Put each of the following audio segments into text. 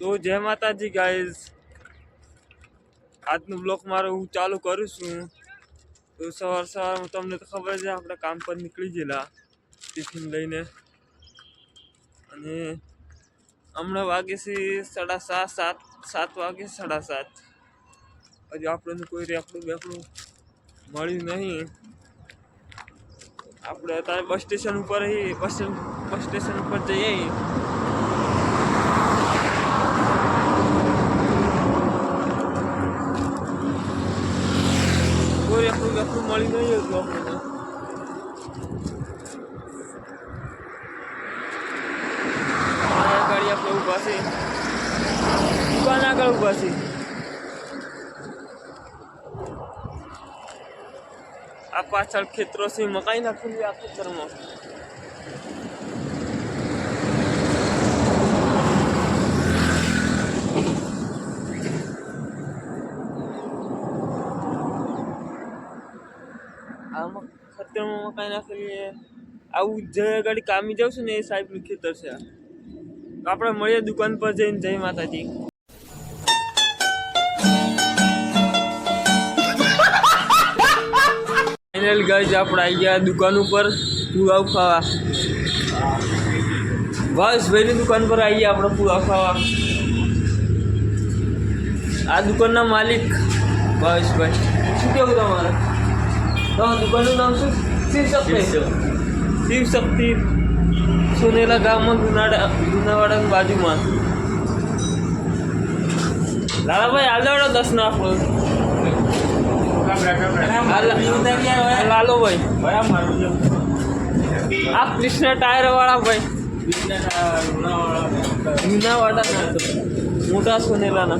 તો જય માતાજી ગાઈઝ આજનું બ્લોક મારો હું ચાલુ કરું છું. તો સવાર સવારમાં તમને તો ખબર છે, આપણે કામ પર નીકળી ગયેલા ટિફિન લઈને. અને હમણાં વાગે છે સાડા સાત સાત સાત વાગે, સાડા સાત. હજુ આપણને કોઈ રેકડું બેકડું મળ્યું નહીં. આપણે અત્યારે બસ સ્ટેશન ઉપર બસ બસ સ્ટેશન ઉપર જઈએ. આપણું આપણું મળી નહીં હતું આપણને ગાડી આપણે ઊભા છે દુકાન આગળ ઊભા છે આ પાછળ ખેતરો છે મકાઈ નાખેલી આ ખેતરમાં આમાં ખેતરમાં મકાઈ નાખેલી આવું જે ગાડી કામી જાઉં ને એ સાહેબનું ખેતર છે આપણે મળીએ દુકાન પર જઈને, જય માતાજી. ફાઇનલ ગાઈઝ આપણે આવી ગયા દુકાન ઉપર, પુલાવ ખાવા. બસ ભાઈની દુકાન પર આવી ગયા આપણે પુલાવ ખાવા. આ દુકાનના માલિક. બસ ભાઈ શું કેવું તમારા? દુકાનનું નામ શું શિવ શક્તિ શિવ શક્તિ સુનેલા ગામમાં જુનાડા જુનાવાડાની બાજુમાં લાલાભાઈ હાલ દેવડો દસ ના આપણો લાલો ભાઈ આ કૃષ્ણ ટાયર વાળા ભાઈ જુનાવાડા મોટા સોનેલાના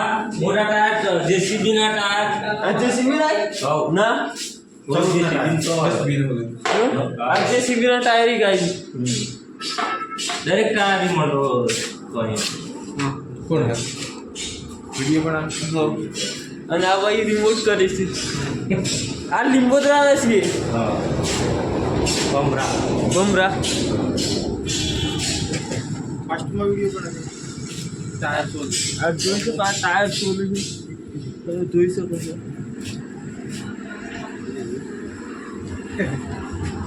મોટા ટાયર જેસીબી ના ટાયર આ જેસીબી લાય ના આ જેસીબી ના ટાયર ઈ ગાઈ દરેક ટાયર રિમોટ હોય કોણ હે વિડીયો પણ હો. અને આ ભાઈ રિમોટ કરીશ આ લીંબોદરા આવે છે બમરા બમરા ફાસ્ટમાં વિડીયો પણ ટાયર શોધ આ જોઈ શકો આ ટાયર શોધું છે તમે જોઈ શકો છો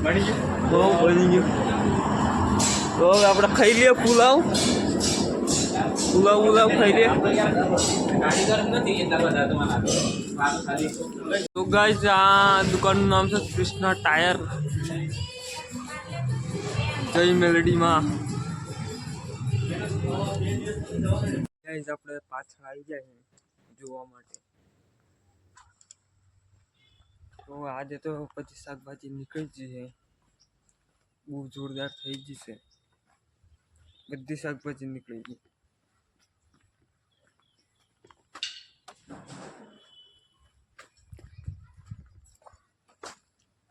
બની ગયું બહુ બની ગયું તો આપણે ખાઈ લઈએ પુલાવ પુલાવ પુલાવ ખાઈ લઈએ તો ગાઈઝ આ દુકાનનું નામ છે કૃષ્ણ ટાયર જય મેલડીમાં ગાઈઝ આપણે પાછળ આવી જાય જોવા માટે તો આજે તો પછી શાકભાજી નીકળી જ છે બહુ જોરદાર થઈ જશે બધી શાકભાજી નીકળી ગઈ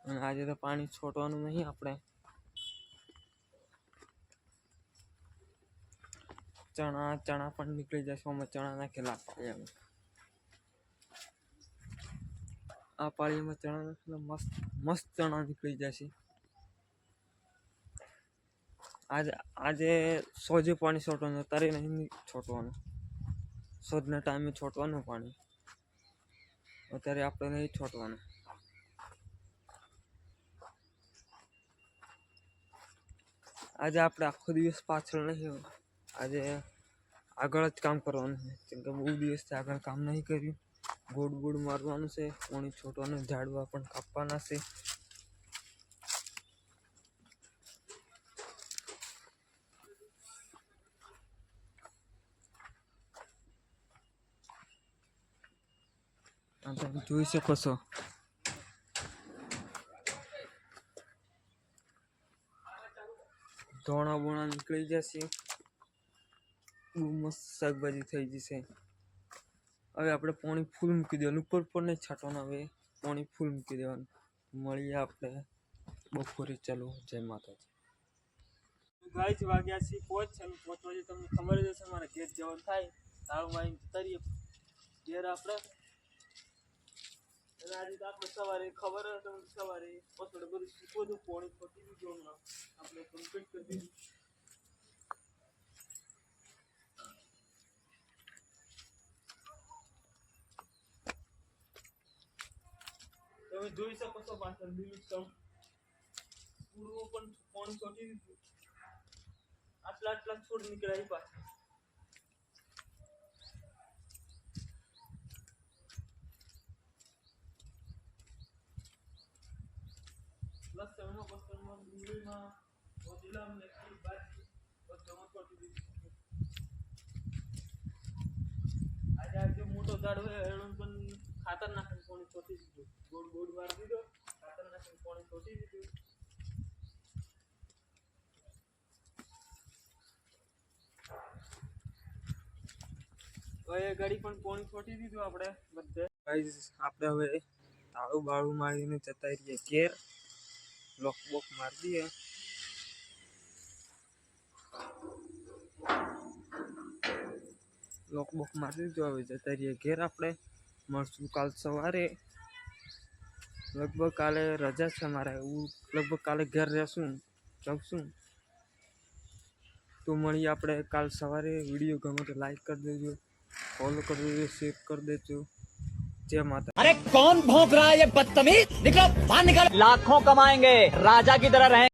અને આજે તો પાણી છોટવાનું નહીં આપણે ચણા ચણા પણ નીકળી જશે, અમે ચણા નાખેલા છે આ પાળીમાં ચણા નાખેલા મસ્ત મસ્ત ચણા નીકળી જશે. આજે આજે સોજે પાણી છોટવાનું અત્યારે નહીં છોટવાનું સોજના ટાઈમે છોટવાનું પાણી. અત્યારે આપણે નહીં છોટવાનું આજે આપણે આખો દિવસ પાછળ નહીં હોય આજે આગળ જ કામ કરવાનું છે. કેમ કે બહુ દિવસથી આગળ કામ નહીં કર્યું. ગોળ ગોળ મારવાનું છે. પાણી છોટવાનું ઝાડવા પણ કાપવાના છે. તમે જોઈ શકો છો. ધોણા બોણા નીકળી જશે. બહુ મસ્ત શાકભાજી થઈ જશે હવે આપણે પાણી ફૂલ મૂકી દેવાનું ઉપર પર નહીં છાંટવાનું હવે પાણી ફૂલ મૂકી દેવાનું મળીએ આપણે બપોરે ચાલો જય માતાજી ગાય જ વાગ્યા છે પોચ છે અને પોચ વાગે તમને ખબર જ હશે મારા ઘેર જવાનું થાય તાળું મારીને જતા રહીએ ઘેર આપણે અને આજે તો આપણે સવારે ખબર જ તમને સવારે પછી બધું શીખવું હતું પાણી ફટી દીધું હમણાં આપણે કમ્પ્લીટ કરી દીધું તમે જોઈ શકો છો પાછળ લીલુંછમ પૂર્વ પણ પાણી છોડી દીધું. આટલા આટલા છોડ નીકળ્યા પાછળ. લસણમાં બસણમાં ડુંગળીમાં રોટલામાં ને ખાલી ભાજી બધામાં છોટી દીધું. આજે આ મોટો ઝાડ હોય, એનું પણ ખાતર નાખે પાણી છોટી દીધું. ગોળ ગોળ વાર દીધો ખાતર નાખીને પાણી છોટી દીધું હવે એ ગાડી પણ પાણી છોટી દીધું આપણે બધે ગાઈઝ આપણે હવે તાળું બાળું મારીને જતા રહીએ ઘેર લોક બોક મારી દઈએ લોક બોક મારી દીધું હવે જતા રહીએ ઘેર આપણે મળશું કાલ સવારે लगभग काले रजा छे मारे उ लगभग काले घर रहसुँ जाऊँ तो मैं आप काल सवार वीडियो गमे तो लाइक कर दीजिए फॉलो कर दीजिए शेयर कर दीजिए जय माता अरे कौन भोग रहा है ये बदतमीज? निकलो बाहर निकल। लाखों कमाएँगे राजा की तरह रहे।